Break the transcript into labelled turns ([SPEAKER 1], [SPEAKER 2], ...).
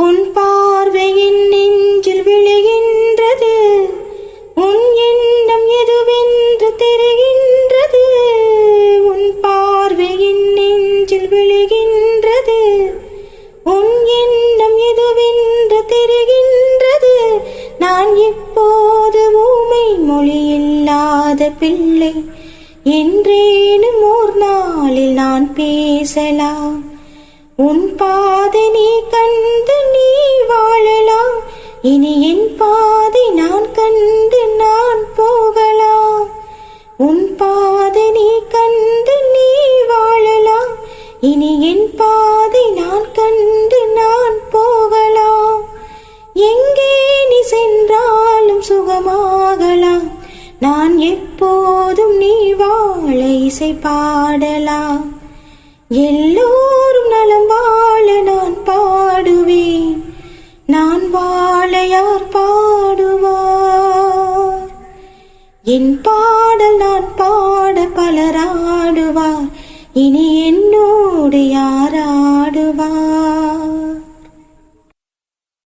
[SPEAKER 1] உன் பார்வையின் நெஞ்சில் விழுகின்றது. உன் எண்ணம் எதுவென்று தெரிகின்றது. உன் பார்வையின் நெஞ்சில் விழுகின்றது. உன் எண்ணம் எதுவென்று தெரிகின்றது. நான் இப்போது ஊமை மொழியில்லாத பிள்ளை. என்றேனும் ஓர் நாளில் நான் பேசலாம். உன் பாதை நீ கண்டு நீ வாழலாம். இனி என் பாதை நான் கண்டு நான் போகலாம். உன் பாதை நீ கண்டு நீ வாழலாம். இனி என் பாதை நான் கண்டு நான் போகலாம். எங்கே நீ சென்றாலும் சுகமாகலாம். நான் எப்போதும் நீ வாழ இசை பாடலாம். எல்லோ நான் வாழ பாடுவார். என் பாடல் நான் பாட பலராடுவார். இனி என்னோடு யாராடுவார்?